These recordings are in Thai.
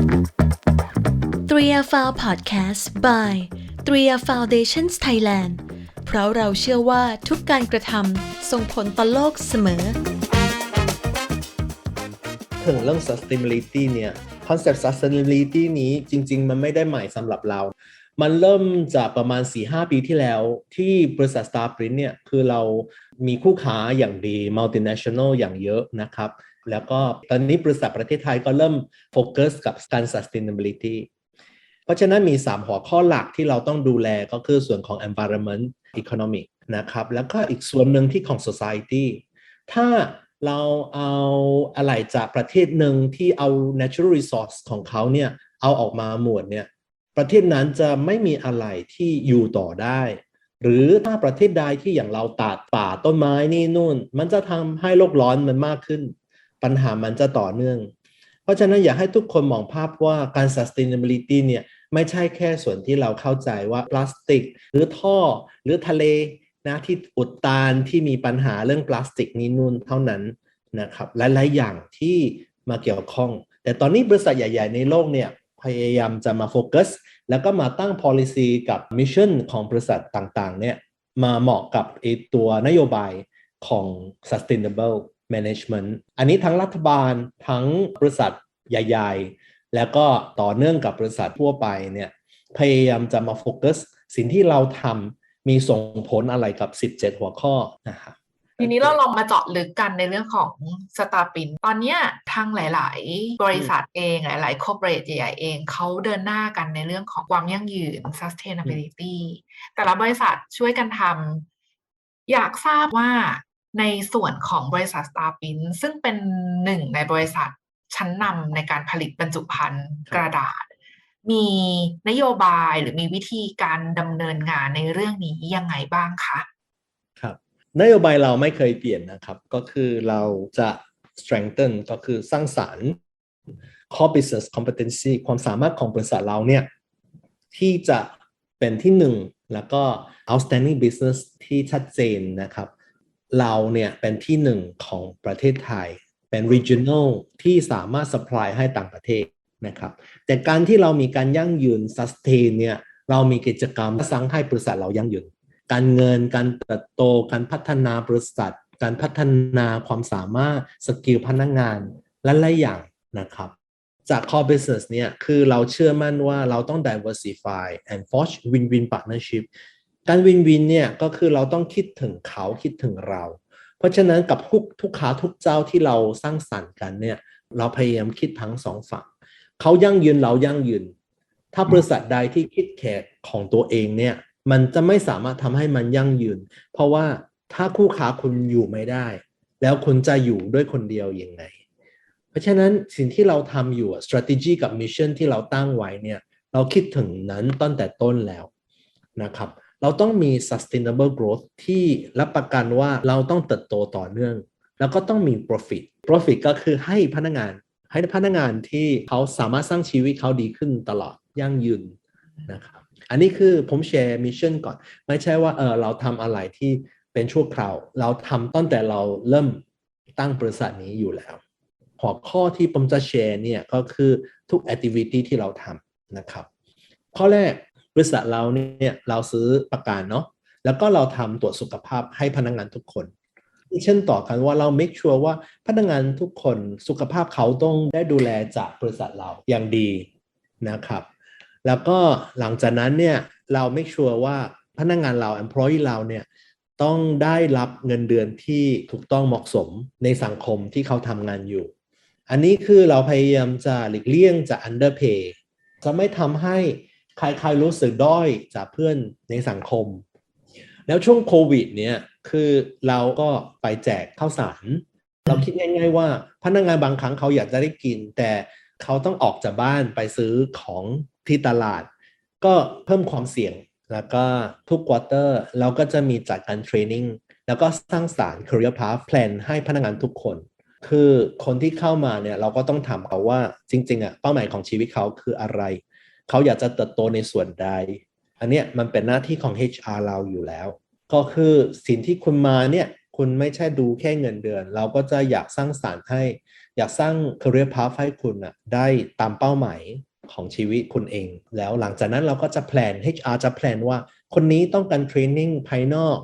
3 r f o u n Podcast by 3 r Foundations Thailand เพราะเราเชื่อว่าทุกการกระทำส่งผลต่อโลกเสมอ ถึงเรื่อง sustainability เนี่ยคอนเซ็ปต์ sustainability นี้จริง ๆ มันไม่ได้ใหม่สำหรับเรา มันเริ่มจากประมาณ 4-5 ปีที่แล้วที่บริษัท Starprint เนี่ยคือเรามีคู่ค้าอย่างดี multinational อย่างเยอะนะครับ แล้วก็ตอนนี้บริษัทประเทศไทยก็เริ่มโฟกัสกับการ sustainability เพราะฉะนั้นมี 3 หัวข้อหลักที่เราต้องดูแลก็คือส่วนของ environment economic นะครับ แล้วก็อีกส่วนหนึ่งที่ของ society ถ้าเราเอาอะไรจากประเทศหนึ่งที่เอา natural resource ของเขาเนี่ยเอาออกมาหมดเนี่ยประเทศนั้นจะไม่มีอะไรที่อยู่ต่อได้ หรือถ้าประเทศใดที่อย่างเราตัดป่าต้นไม้นี่นู่น มันจะทำให้โลกร้อนมันมากขึ้น ปัญหามันจะต่อเนื่อง เพราะฉะนั้นอยากให้ทุกคนมองภาพว่าการ sustainability เนี่ยไม่ใช่แค่ส่วนที่เราเข้าใจว่าพลาสติก หรือท่อหรือทะเลนะที่อุดตันที่มีปัญหาเรื่องพลาสติกนี้นู่นเท่านั้นนะครับหลายๆอย่างที่มาเกี่ยวข้อง แต่ตอนนี้บริษัทใหญ่ ๆ ในโลกเนี่ยพยายามจะมาโฟกัสแล้วก็มาตั้ง policy กับ mission ของบริษัทต่างๆเนี่ยมาเหมาะกับไอตัวนโยบายของ sustainable management อันนี้ทั้งรัฐบาลทั้งบริษัทใหญ่ ๆ แล้วก็ต่อเนื่องกับบริษัททั่วไปเนี่ยพยายามจะมาโฟกัสสิ่งที่เราทำมีส่งผลอะไรกับ 17 หัวข้อนะครับทีนี้เราลองมาเจาะลึกกันในเรื่องของสตาร์ปิน ตอนเนี้ยทางหลาย ๆ บริษัทเองหลายๆคอร์ปอเรทใหญ่ๆเองเขาเดินหน้ากันในเรื่องของความยั่งยืน sustainability แต่ละบริษัทช่วยกันทำอยากทราบว่า ในส่วนของบริษัทสตาร์ปินซึ่งเป็นหนึ่งในบริษัทชั้นนำในการผลิตบรรจุภัณฑ์กระดาษ มีนโยบายหรือมีวิธีการดำเนินงานในเรื่องนี้ยังไงบ้างคะครับนโยบายเราไม่เคยเปลี่ยนนะครับ ก็คือเราจะ strengthen ก็คือสร้างสารรค์ core business competency ความสามารถของบริษัทเราเนี่ยที่จะเป็นที่หนึ่งแล้วก็ outstanding business ที่ชัดเจนนะครับ เราเนี่ยเป็นที่หนึ่งของประเทศไทย เป็น regional ที่สามารถ supply ให้ต่างประเทศนะครับ แต่การที่เรามีการยั่งยืน sustain เนี่ยเรามีกิจกรรมสร้างให้บริษัทเรายั่งยืน การเงินการเติบโตการพัฒนาบริษัท การพัฒนาความสามารถสกิลพนักงงานและหลายอย่างนะครับจาก core business เนี่ยคือเราเชื่อมั่นว่าเราต้อง diversify and forge win-win partnership การ win-win เนี่ยก็คือเราต้องคิดถึงเขาคิดถึงเรา เพราะฉะนั้นกับทุกทุกค้าทุกเจ้าที่เราสร้างสรรค์กันเนี่ยเราพยายามคิดทั้งสองฝั่งเขายั่งยืนเรายั่งยืน ถ้าบริษัทใดที่คิดแขกของตัวเองเนี่ยมันจะไม่สามารถทำให้มันยั่งยืน เพราะว่าถ้าคู่ค้าคุณอยู่ไม่ได้ แล้วคุณจะอยู่ด้วยคนเดียวยังไง เพราะฉะนั้นสิ่งที่เราทำอยู่ strategy กับ mission ที่เราตั้งไว้เนี่ยเราคิดถึงนั้นตั้งแต่ต้นแล้วนะครับ เราต้องมี sustainable growth ที่รับประกันว่าเราต้องเติบโตต่อเนื่อง แล้วก็ต้องมี profit profit ก็คือให้พนักงาน ให้พนักงานที่เขาสามารถสร้างชีวิตเขาดีขึ้นตลอดยั่งยืนนะครับอันนี้คือผมแชร์มิชชั่นก่อน ไม่ใช่ว่าเออเราทำอะไรที่เป็นชั่วคราว เราทำตั้งแต่เราเริ่มตั้งบริษัทนี้อยู่แล้ว หัวข้อที่ผมจะแชร์เนี่ยก็คือทุกแอคทิวิตี้ที่เราทำนะครับ ข้อแรก บริษัทเราเนี่ยเราซื้อประกันเนาะแล้วก็เราทำตรวจสุขภาพให้พนักงานทุกคนเช่นต่อกันว่าเรา make sure ว่าพนักงานทุกคนสุขภาพเขาต้องได้ดูแลจากบริษัทเราอย่างดีนะครับ แล้วก็หลังจากนั้นเนี่ยเรา make sure ว่าพนักงานเรา employee เราเนี่ยต้องได้รับเงินเดือนที่ถูกต้องเหมาะสมในสังคมที่เขาทำงานอยู่ อันนี้คือเราพยายามจะหลีกเลี่ยงจะ underpay จะไม่ทำให้ ใครๆรู้สึกด้อยจากเพื่อนในสังคม แล้วช่วงโควิดเนี่ยคือเราก็ไปแจกข้าวสาร เราคิดง่าย ๆ ว่าพนักงานบางครั้งเขาอยากจะได้กิน แต่เขาต้องออกจากบ้านไปซื้อของที่ตลาด ก็เพิ่มความเสี่ยงแล้วก็ทุกควอเตอร์เราก็จะมีจัดการเทรนนิ่งแล้วก็สร้างสารค career path plan ให้พนักงานทุกคน คือคนที่เข้ามาเนี่ยเราก็ต้องถามเขาว่าจริงๆอะเป้าหมายของชีวิตเขาคืออะไร เขาอยากจะเติบโตในส่วนใด อันเนี้ยมันเป็นหน้าที่ของ HR เราอยู่แล้ว ก็คือสิ่งที่คุณมาเนี่ยคุณไม่ใช่ดูแค่เงินเดือน เราก็จะอยากสร้างสารรค์ให้ อยากสร้าง career path ให้คุณอะได้ตามเป้าหมายของชีวิตคุณเอง แล้วหลังจากนั้นเราก็จะแพลน HR จะแพลนว่าคนนี้ต้องการเทรนนิ่งภายนอก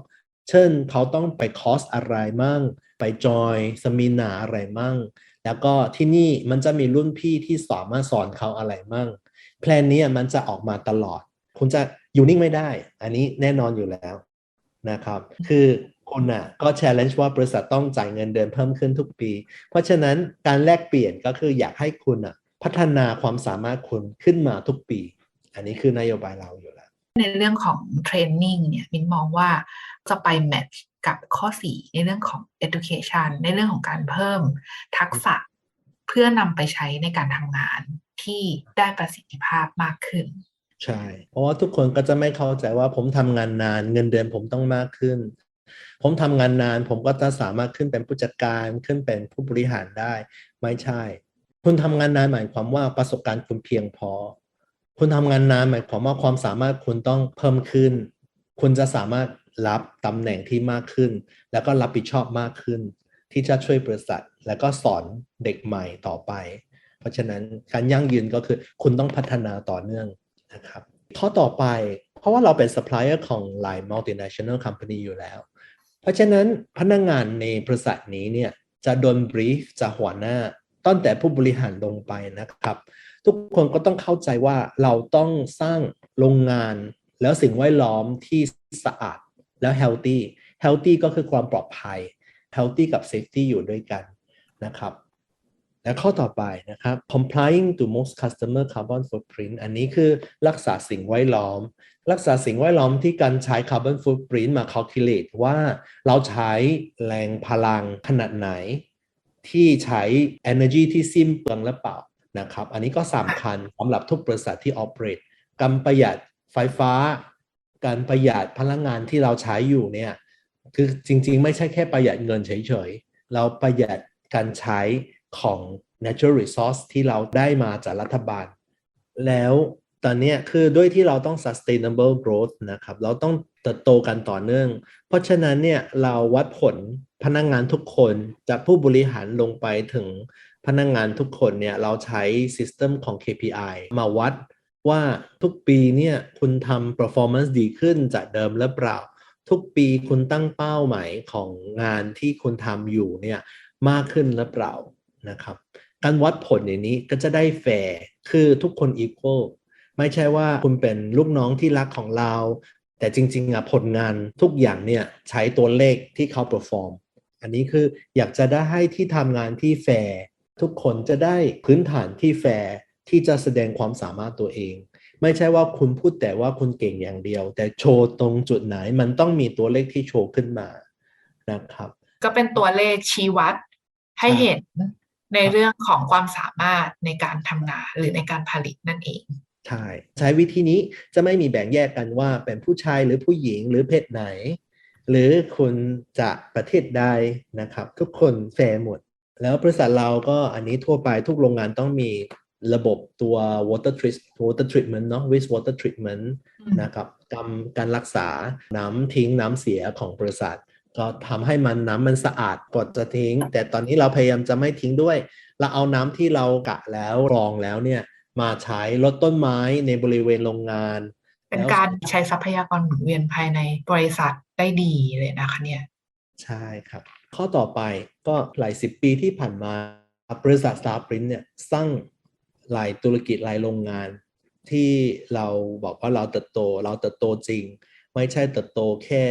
เช่นเขาต้องไปคอร์สอะไรมั่ง ไปจอยสมินาอะไรมั่ง แล้วก็ที่นี่มันจะมีรุ่นพี่ที่สามารถสอนเขาอะไรมั่ง แพลนนี้มันจะออกมาตลอด คุณจะอยู่นิ่งไม่ได้ อันนี้แน่นอนอยู่แล้วนะครับ คือคุณอะก็ challenge ว่าบริษัทต้องจ่ายเงินเดือนเพิ่มขึ้นทุกปี เพราะฉะนั้นการแลกเปลี่ยนก็คืออยากให้คุณอะพัฒนาความสามารถคุณขึ้นมาทุกปี อันนี้คือนโยบายเราอยู่แล้ว ในเรื่องของเทรนนิ่งเนี่ยมินมองว่าจะไปแมทช์กับข้อ 4 ในเรื่องของ education ในเรื่องของการเพิ่มทักษะ เพื่อนำไปใช้ในการทำงานที่ได้ประสิทธิภาพมากขึ้น ใช่ เพราะว่าทุกคนก็จะไม่เข้าใจว่าผมทำงานนานเงินเดือนผมต้องมากขึ้น ผมทำงานนานผมก็จะสามารถขึ้นเป็นผู้จัดการขึ้นเป็นผู้บริหารได้ ไม่ใช่ คุณทำงานนานหมายความว่าประสบการณ์คุณเพียงพอ คุณทำงานนานหมายความว่าความสามารถคุณต้องเพิ่มขึ้น คุณจะสามารถรับตำแหน่งที่มากขึ้น แล้วก็รับผิดชอบมากขึ้น ที่จะช่วยบริษัท แล้วก็สอนเด็กใหม่ต่อไป เพราะฉะนั้นการยั่งยืนก็คือคุณต้องพัฒนาต่อเนื่องนะครับข้อต่อไปเพราะว่าเราเป็นซัพพลายเออร์ของหลาย multinational company อยู่แล้ว เพราะฉะนั้นพนักงงานในบริษัทนี้เนี่ยจะโดนบรีฟจากหัวหน้าตั้งแต่ผู้บริหารลงไปนะครับ ทุกคนก็ต้องเข้าใจว่าเราต้องสร้างโรงงาน แล้วสิ่งแวดล้อมที่สะอาดแล้ว healthy healthy ก็คือความปลอดภัย healthy กับ safety อยู่ด้วยกันนะครับ และข้อต่อไปนะครับ complying to most customer carbon footprint อันนี้คือรักษาสิ่งแวดล้อม รักษาสิ่งแวดล้อมที่การใช้ carbon footprint มา calculate ว่าเราใช้แรงพลังขนาดไหน ที่ใช้ energy ที่สิ้นเปลืองหรือเปล่านะครับ อันนี้ก็สำคัญสำหรับทุกบริษัทที่ operate การประหยัดไฟฟ้า การประหยัดพลังงานที่เราใช้อยู่เนี่ย คือจริง ๆ ไม่ใช่แค่ประหยัดเงินเฉยๆ เราประหยัดการใช้ของ natural resource ที่เราได้มาจากรัฐบาล แล้วตอนนี้คือด้วยที่เราต้อง sustainable growth นะครับ เราต้องเติบโตกันต่อเนื่อง เพราะฉะนั้นเนี่ยเราวัดผลพนักงงานทุกคนจากผู้บริหารลงไปถึงพนักงงานทุกคนเนี่ยเราใช้ system ของ KPI มาวัดว่าทุกปีเนี่ยคุณทำ performance ดีขึ้นจากเดิมหรือเปล่า ทุกปีคุณตั้งเป้าหมายของงานที่คุณทำอยู่เนี่ยมากขึ้นหรือเปล่านะครับการวัดผลอย่างนี้ก็จะได้แฟร์คือทุกคน equal ไม่ใช่ว่าคุณเป็นลูกน้องที่รักของเรา แต่จริงๆอะผลงานทุกอย่างเนี่ยใช้ตัวเลขที่เขา perform อันนี้คืออยากจะได้ให้ที่ทำงานที่แฟร์ทุกคนจะได้พื้นฐานที่แฟร์ที่จะแสดงความสามารถตัวเอง ไม่ใช่ว่าคุณพูดแต่ว่าคุณเก่งอย่างเดียว แต่โชว์ตรงจุดไหนมันต้องมีตัวเลขที่โชว์ขึ้นมานะครับ ก็เป็นตัวเลขชี้วัดให้เห็นในเรื่องของความสามารถในการทำงานหรือในการผลิตนั่นเองใช่ใช้วิธีนี้จะไม่มีแบ่งแยกกันว่าเป็นผู้ชายหรือผู้หญิงหรือเพศไหน หรือคุณจะประเทศใดนะครับ ทุกคนแฟร์หมด แล้วบริษัทเราก็อันนี้ทั่วไปทุกโรงงานต้องมี ระบบตัว water treat water treatment เนาะ waste water treatment อืมนะครับการการรักษาน้ำทิ้งน้ำเสียของบริษัท ก็ทำให้มันน้ำมันสะอาดก่อนจะทิ้ง แต่ตอนนี้เราพยายามจะไม่ทิ้งด้วย เราเอาน้ำที่เรากะแล้วรองแล้วเนี่ยมาใช้ลดต้นไม้ในบริเวณโรงงาน เป็นการใช้ทรัพยากรหมุนเวียนภายในบริษัทได้ดีเลยนะคะเนี่ย ใช่ครับ ข้อต่อไปก็หลายสิบปีที่ผ่านมาบริษัท Starprint เนี่ยสร้าง หลายธุรกิจหลายโรงงาน ที่เราบอกว่าเราเติบโต เราเติบโตจริง ไม่ใช่เติบโตแค่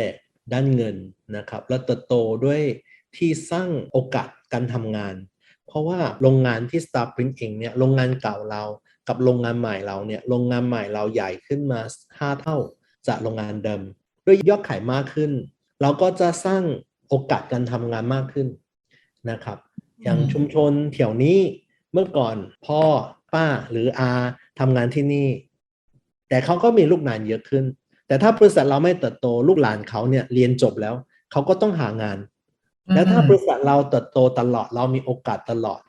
ด้านเงินนะครับ แล้วเติบโตด้วยที่สร้างโอกาสการทำงาน เพราะว่าโรงงานที่ Starprint เองเนี่ยโรงงานเก่าเรากับโรงงานใหม่เราเนี่ยโรงงานใหม่เราใหญ่ขึ้นมา 5 เท่าจากโรงงานเดิม ด้วยยอดขายมากขึ้น เราก็จะสร้างโอกาสการทำงานมากขึ้นนะครับ อย่างอืมชุมชนแถวนี้เมื่อก่อนพ่อ ป้าหรืออาทำงานที่นี่ แต่เขาก็มีลูกหลานเยอะขึ้น แต่ถ้าบริษัทเราไม่เติบโตลูกหลานเขาเนี่ยเรียนจบแล้วเขาก็ต้องหางาน แล้วถ้าบริษัทเราเติบโตตลอดเรามีโอกาสตลอด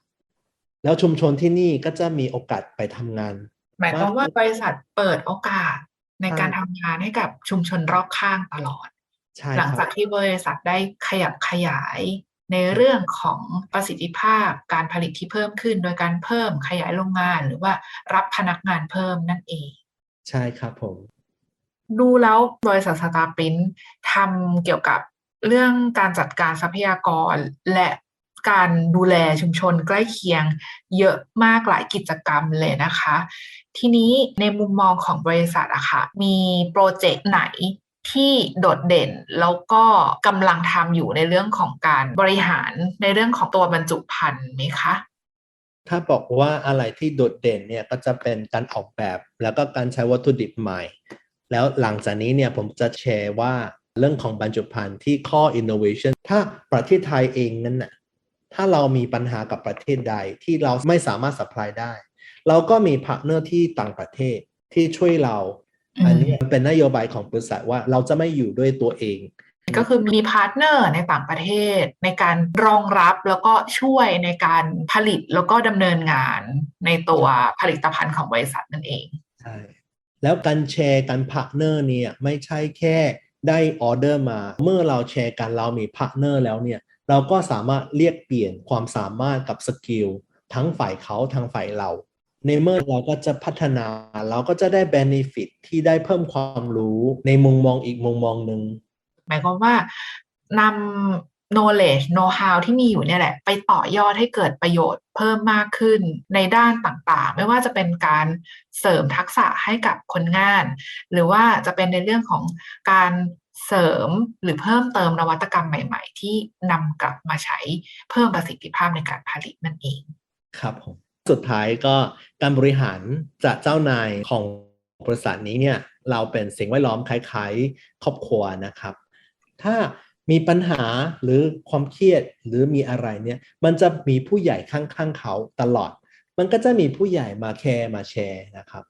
แล้วชุมชนที่นี่ก็จะมีโอกาสไปทำงาน หมายความว่าบริษัทเปิดโอกาสในการใช่ทำงานให้กับชุมชนรอบข้างตลอดใช่หลังคจารักบที่บริษัทได้ขยับขยาย ในเรื่องของประสิทธิภาพการผลิตที่เพิ่มขึ้น โดยการเพิ่มขยายโรงงานหรือว่ารับพนักงานเพิ่มนั่นเอง ใช่ครับผม ดูแล้วบริษัทสตาร์ปินทำเกี่ยวกับเรื่องการจัดการทรัพยากรและการดูแลชุมชนใกล้เคียงเยอะมากหลายกิจกรรมเลยนะคะ ทีนี้ในมุมมองของบริษัทอะค่ะ มีโปรเจกต์ไหน ที่โดดเด่นแล้วก็กำลังทำอยู่ในเรื่องของการบริหารในเรื่องของตัวบรรจุภัณฑ์ไหมคะ ถ้าบอกว่าอะไรที่โดดเด่นเนี่ยก็จะเป็นการออกแบบ แล้วก็การใช้วัตถุดิบใหม่ แล้วหลังจากนี้เนี่ยผมจะแชร์ว่าเรื่องของบรรจุภัณฑ์ที่ข้อ innovation ถ้าประเทศไทยเองนั้นน่ะถ้าเรามีปัญหากับประเทศใดที่เราไม่สามารถ supply ได้ เราก็มีพาร์ทเนอร์ที่ต่างประเทศที่ช่วยเรา อืมอันนี้เป็นนโยบายของบริษัทว่าเราจะไม่อยู่ด้วยตัวเอง ก็คือมีพาร์ทเนอร์ในต่างประเทศ ในการรองรับแล้วก็ช่วยในการผลิตแล้วก็ดำเนินงานในตัวผลิตภัณฑ์ของบริษัทนั่นเองใช่แล้วการแชร์การพาร์ทเนอร์เนี่ยไม่ใช่แค่ได้ออเดอร์มา เมื่อเราแชร์กันเรามีพาร์ทเนอร์แล้วเนี่ยเราก็สามารถเรียกเปลี่ยนความสามารถกับสกิลทั้งฝ่ายเขาทั้งฝ่ายเรา ในเมื่อเราก็จะพัฒนาเราก็จะได้ benefit ที่ได้เพิ่มความรู้ในมุมมองอีกมุมมองหนึ่งหมายความว่านำ knowledge know how ที่มีอยู่เนี่ยแหละ ไปต่อยอดให้เกิดประโยชน์เพิ่มมากขึ้นในด้านต่างๆ ไม่ว่าจะเป็นการเสริมทักษะให้กับคนงาน หรือว่าจะเป็นในเรื่องของการเสริมหรือเพิ่มเติมนวัตกรรมใหม่ ๆ ที่นำกลับมาใช้เพิ่มประสิทธิภาพในการผลิตนั่นเอง ครับผม สุดท้ายก็การบริหารจากเจ้านายของบริษัทนี้เนี่ยเราเป็นสิ่งแวดล้อมคล้ายๆ ครอบครัวนะครับ ถ้ามีปัญหาหรือความเครียดหรือมีอะไรเนี่ยมันจะมีผู้ใหญ่ข้างๆเขาตลอด มันก็จะมีผู้ใหญ่มาแคร์มาแชร์นะครับ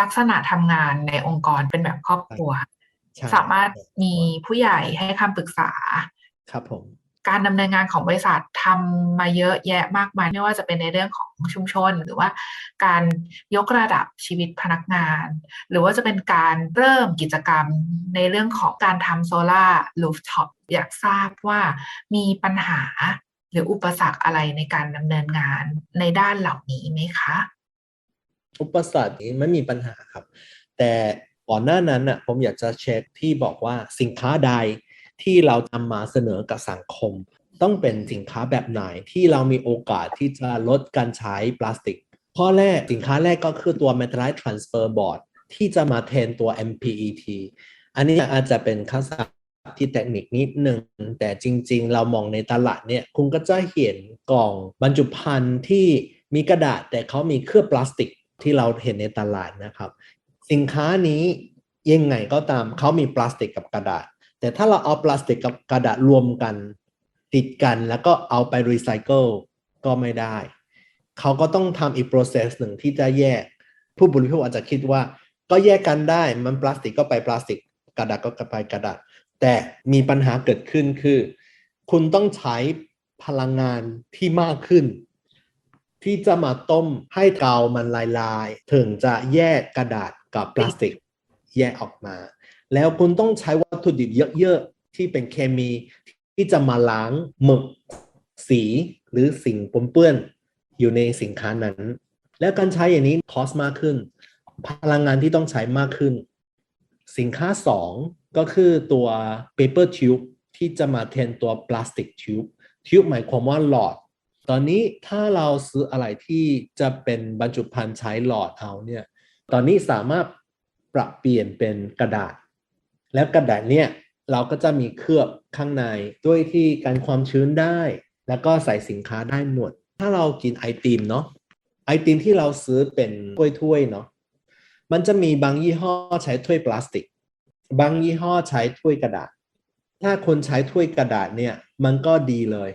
ลักษณะทำงานในองค์กรเป็นแบบครอบครัวใช่สามารถมีผู้ใหญ่ให้คำปรึกษาครับผม การดำเนินงานของบริษัททำมาเยอะแยะมากมายไม่ว่าจะเป็นในเรื่องของชุมชน หรือว่าการยกระดับชีวิตพนักงาน หรือว่าจะเป็นการเริ่มกิจกรรมในเรื่องของการทำโซลาร์ลูฟท็อปอยากทราบว่ามีปัญหาหรืออุปสรรคอะไรในการดำเนินงานในด้านเหล่านี้ไหมคะ อุปสรรคนี้ไม่มีปัญหาครับ แต่ก่อนหน้านั้นน่ะผมอยากจะเช็คที่บอกว่าสินค้าใด ที่เรานำมาเสนอกับสังคม ต้องเป็นสินค้าแบบไหนที่เรามีโอกาสที่จะลดการใช้พลาสติก ข้อแรกสินค้าแรกก็คือตัว Metallite Transfer Board ที่จะมาแทนตัว MPET อันนี้อาจจะเป็นคำศัพท์ที่เทคนิคนิดหนึ่ง แต่จริงๆ เรามองในตลาดเนี่ยคุณก็จะเห็นกล่องบรรจุภัณฑ์ที่มีกระดาษแต่เขามีเคลือบพลาสติกที่เราเห็นในตลาดนะครับ สินค้านี้ยังไงก็ตามเขามีพลาสติกกับกระดาษ แต่ถ้าเราเอาพลาสติกกับกระดาษรวมกัน ติดกันแล้วก็เอาไปรีไซเคิลก็ไม่ได้ เขาก็ต้องทำอีก process หนึ่งที่จะแยก ผู้บริโภคอาจจะคิดว่า ก็แยกกันได้มันพลาสติกก็ไปพลาสติก กระดาษก็ไปกระดาษ แต่มีปัญหาเกิดขึ้นคือ คุณต้องใช้พลังงานที่มากขึ้น ที่จะมาต้มให้เกามันลายลายๆถึงจะแยกกระดาษกับพลาสติกแยกออกมา แล้วคุณต้องใช้วัตถุดิบเยอะๆ ที่เป็นเคมีที่จะมาล้างหมึกสีหรือสิ่งปนเปื้อนอยู่ในสินค้านั้น แล้วการใช้อย่างนี้คอสมากขึ้น พลังงานที่ต้องใช้มากขึ้น สินค้า 2 ก็คือตัว paper tube ที่จะมาแทนตัว plastic tube tube หมายความว่าหลอด ตอนนี้ถ้าเราซื้ออะไรที่จะเป็นบรรจุภัณฑ์ใช้หลอดเอาเนี่ย ตอนนี้สามารถปรับเปลี่ยนเป็นกระดาษ แล้วกระดาษเนี่ยเราก็จะมีเคลือบข้างในด้วยที่กันความชื้นได้ แล้วก็ใส่สินค้าได้หมด ถ้าเรากินไอติมเนาะไอติมที่เราซื้อเป็นถ้วยๆเนาะมันจะมีบางยี่ห้อใช้ถ้วยพลาสติก บางยี่ห้อใช้ถ้วยกระดาษ ถ้าคนใช้ถ้วยกระดาษเนี่ยมันก็ดีเลย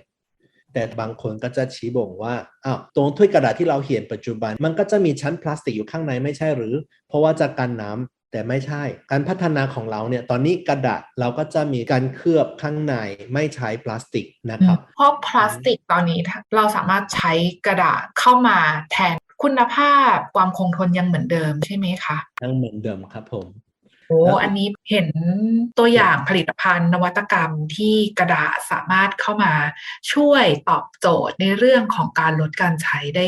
แต่บางคนก็จะชี้บ่งว่าอ้าวตรงถ้วยกระดาษที่เราเห็นปัจจุบัน มันก็จะมีชั้นพลาสติกอยู่ข้างในไม่ใช่หรือ เพราะว่าจะกันน้ำ แต่ไม่ใช่ การพัฒนาของเราเนี่ยตอนนี้กระดาษเราก็จะมีการเคลือบข้างในไม่ใช้พลาสติกนะครับ เพราะพลาสติกตอนนี้เราสามารถใช้กระดาษเข้ามาแทนคุณภาพความคงทนยังเหมือนเดิมใช่ไหมคะยังเหมือนเดิมครับผมโอ้โอ้อันนี้เห็นตัวอย่างผลิตภัณฑ์นวัตกรรมที่กระดาษสามารถเข้ามาช่วยตอบโจทย์ในเรื่องของการลดการใช้ได้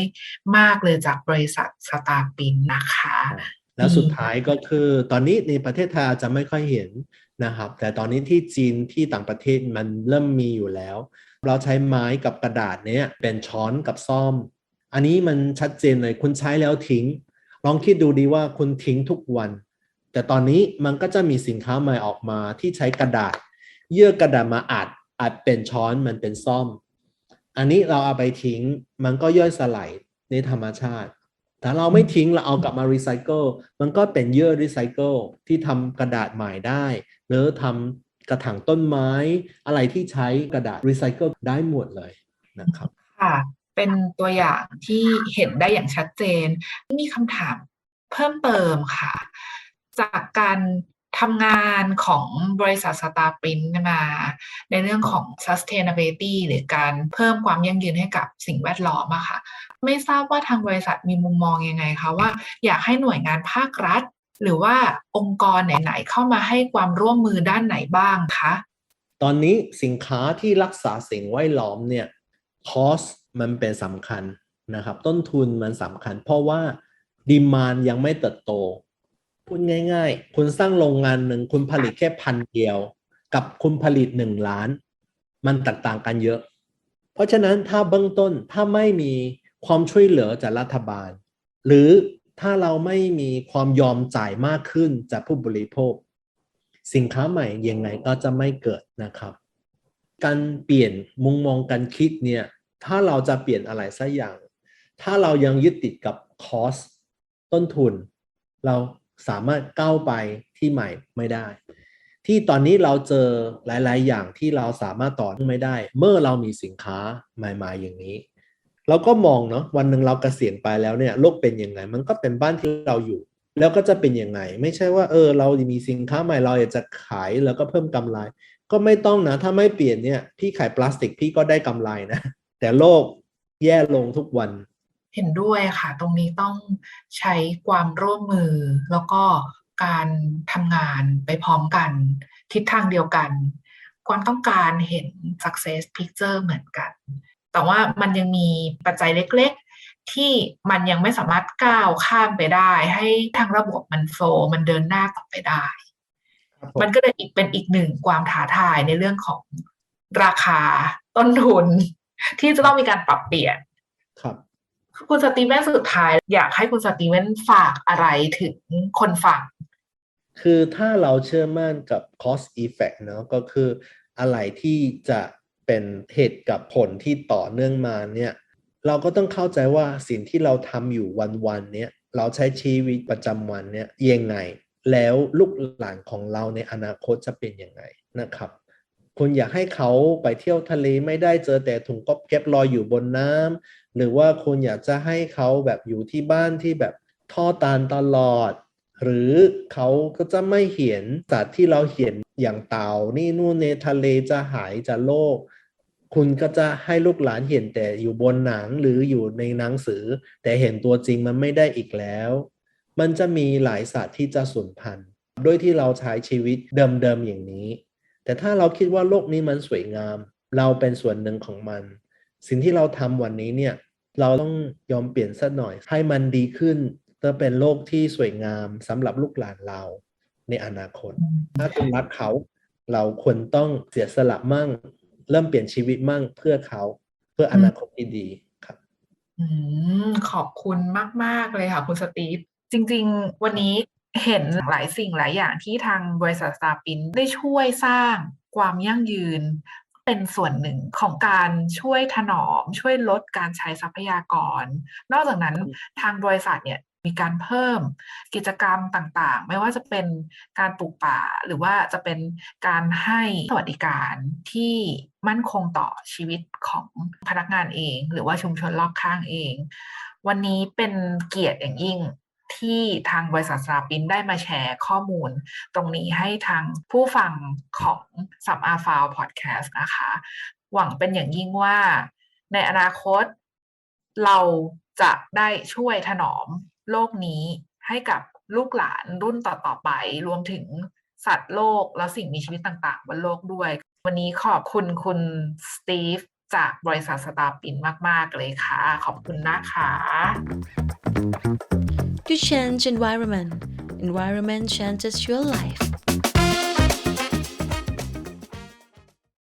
มากเลยจากบริษัทสตาร์ปินนะคะ แล้วสุดท้ายก็คือตอนนี้ในประเทศไทยอาจจะไม่ค่อยเห็นนะครับ แต่ตอนนี้ที่จีนที่ต่างประเทศมันเริ่มมีอยู่แล้ว เราใช้ไม้กับกระดาษเนี้ยเป็นช้อนกับซ่อม อันนี้มันชัดเจนเลยคุณใช้แล้วทิ้ง ลองคิดดูดีว่าคุณทิ้งทุกวัน แต่ตอนนี้มันก็จะมีสินค้าใหม่ออกมาที่ใช้กระดาษ เยื่อกระดาษมาอัดอัดเป็นช้อนมันเป็นซ่อม อันนี้เราเอาไปทิ้งมันก็ย่อยสลายในธรรมชาติ ถ้าเราไม่ทิ้งเราเอากลับมารีไซเคิลมันก็เป็นเยื่อรีไซเคิลที่ทำกระดาษใหม่ได้ หรือทำกระถางต้นไม้ อะไรที่ใช้กระดาษรีไซเคิลได้หมดเลยนะครับ ค่ะ เป็นตัวอย่างที่เห็นได้อย่างชัดเจน มีคำถามเพิ่มเติมค่ะ จากการทำงานของบริษัทสตาร์ปินมา ในเรื่องของ sustainability หรือการเพิ่มความยั่งยืนให้กับสิ่งแวดล้อมอะค่ะ ไม่ทราบว่าทางบริษัทมีมุมมองยังไงคะว่า อยากให้หน่วยงานภาครัฐ หรือว่าองค์กรไหนๆเข้ามาให้ความร่วมมือด้านไหนบ้างคะตอนนี้สินค้าที่รักษาสิ่งแวดล้อมเนี่ยคอสมันเป็นสำคัญนะครับต้นทุนมันสำคัญ เพราะว่าดีมานยังไม่เติบโตพูดง่าย ๆ คุณสร้างโรงงานหนึ่งคุณผลิตแค่พันเดียว กับคุณผลิตหนึ่งล้าน มันแตกต่างกันเยอะ เพราะฉะนั้นถ้าเบื้องต้นถ้าไม่มี ความช่วยเหลือจากรัฐบาล หรือถ้าเราไม่มีความยอมจ่ายมากขึ้นจากผู้บริโภค สินค้าใหม่ยังไงก็จะไม่เกิดนะครับ การเปลี่ยนมุมมองการคิดเนี่ยถ้าเราจะเปลี่ยนอะไรสักอย่าง ถ้าเรายังยึดติดกับคอสต้นทุน เราสามารถก้าวไปที่ใหม่ไม่ได้ ที่ตอนนี้เราเจอหลาย ๆ อย่างที่เราสามารถต่อไม่ได้ เมื่อเรามีสินค้าใหม่ ๆ อย่างนี้ เราก็มองเนาะวันหนึ่งเรากเกษียณไปแล้วเนี่ยโลกเป็นยังไง มันก็เป็นบ้านที่เราอยู่ แล้วก็จะเป็นยังไง ไม่ใช่ว่าเออ เรามีสินค้าใหม่เราอยากจะขายแล้วก็เพิ่มกำไร ก็ไม่ต้องนะ ถ้าไม่เปลี่ยนเนี่ยพี่ขายพลาสติกพี่ก็ได้กำไรนะ แต่โลกแย่ลงทุกวัน เห็นด้วยค่ะ ตรงนี้ต้องใช้ความร่วมมือ แล้วก็การทำงานไปพร้อมกัน ทิศทางเดียวกัน ความต้องการเห็น success picture เหมือนกัน แต่ว่ามันยังมีปัจจัยเล็กๆ ที่มันยังไม่สามารถก้าวข้ามไปได้ ให้ทางระบบมันโฟล์มันเดินหน้าต่อไปได้ มันก็เลยอีกเป็นอีกหนึ่งความท้าทายในเรื่องของราคาต้นทุน ที่จะต้องมีการปรับเปลี่ยน ครับคุณสตีเวนสุดท้าย อยากให้คุณสตีเวนฝากอะไรถึงคนฟัง คือถ้าเราเชื่อมั่นกับ cost effect เนาะก็คืออะไรที่จะ เป็นเหตุกับผลที่ต่อเนื่องมาเนี่ยเราก็ต้องเข้าใจว่าสิ่งที่เราทำอยู่วันๆเนี่ยเราใช้ชีวิตประจำวันเนี่ยยังไง แล้วลูกหลานของเราในอนาคตจะเป็นยังไงนะครับคุณอยากให้เขาไปเที่ยวทะเลไม่ได้เจอแต่ถุงก๊อบแก๊บลอยอยู่บนน้ำหรือว่าคุณอยากจะให้เขาแบบอยู่ที่บ้านที่แบบท่อตานตลอด หรือเขาก็จะไม่เห็นสัตว์ที่เราเห็นอย่างเต่านี่นู่นในทะเลจะหายจากโลก คุณก็จะให้ลูกหลานเห็นแต่อยู่บนหนังหรืออยู่ในหนังสือ แต่เห็นตัวจริงมันไม่ได้อีกแล้ว มันจะมีหลายสัตว์ที่จะสูญพันธุ์โดยที่เราใช้ชีวิตเดิมๆอย่างนี้ แต่ถ้าเราคิดว่าโลกนี้มันสวยงาม เราเป็นส่วนหนึ่งของมัน สิ่งที่เราทำวันนี้เนี่ยเราต้องยอมเปลี่ยนสักหน่อย ให้มันดีขึ้นจะเป็นโลกที่สวยงามสำหรับลูกหลานเราในอนาคต ถ้าคุณรักเขา เราควรต้องเสียสละมั่ง เริ่มเปลี่ยนชีวิตมั่งเพื่อเขาเพื่ออนาคตที่ดีครับอืมขอบคุณมาก ๆ เลยค่ะ คุณสตีฟ จริง ๆ วันนี้เห็นหลายสิ่งหลายอย่างที่ทางบริษัทสตาร์ปินได้ช่วยสร้างความยั่งยืน เป็นส่วนหนึ่งของการช่วยถนอม ช่วยลดการใช้ทรัพยากร นอกจากนั้นทางบริษัทเนี่ย มีการเพิ่มกิจกรรมต่างๆ ไม่ว่าจะเป็นการปลูกป่า หรือว่าจะเป็นการให้สวัสดิการที่มั่นคงต่อชีวิตของพนักงานเอง หรือว่าชุมชนรอบข้างเอง วันนี้เป็นเกียรติอย่างยิ่งที่ทางบริษัทสาปินได้มาแชร์ข้อมูล ตรงนี้ให้ทางผู้ฟังของสัมอาฟาวพอดแคสต์นะคะ หวังเป็นอย่างยิ่งว่าในอนาคตเราจะได้ช่วยถนอม โลกนี้ให้กับลูกหลานรุ่นต่อๆไป รวมถึงสัตว์โลกและสิ่งมีชีวิตต่างๆ บนโลกด้วย วันนี้ขอบคุณคุณสตีฟจากบริษัทสตาร์ปินมาก ๆ เลยค่ะ ขอบคุณนะคะ to change environment. Environment changes your life.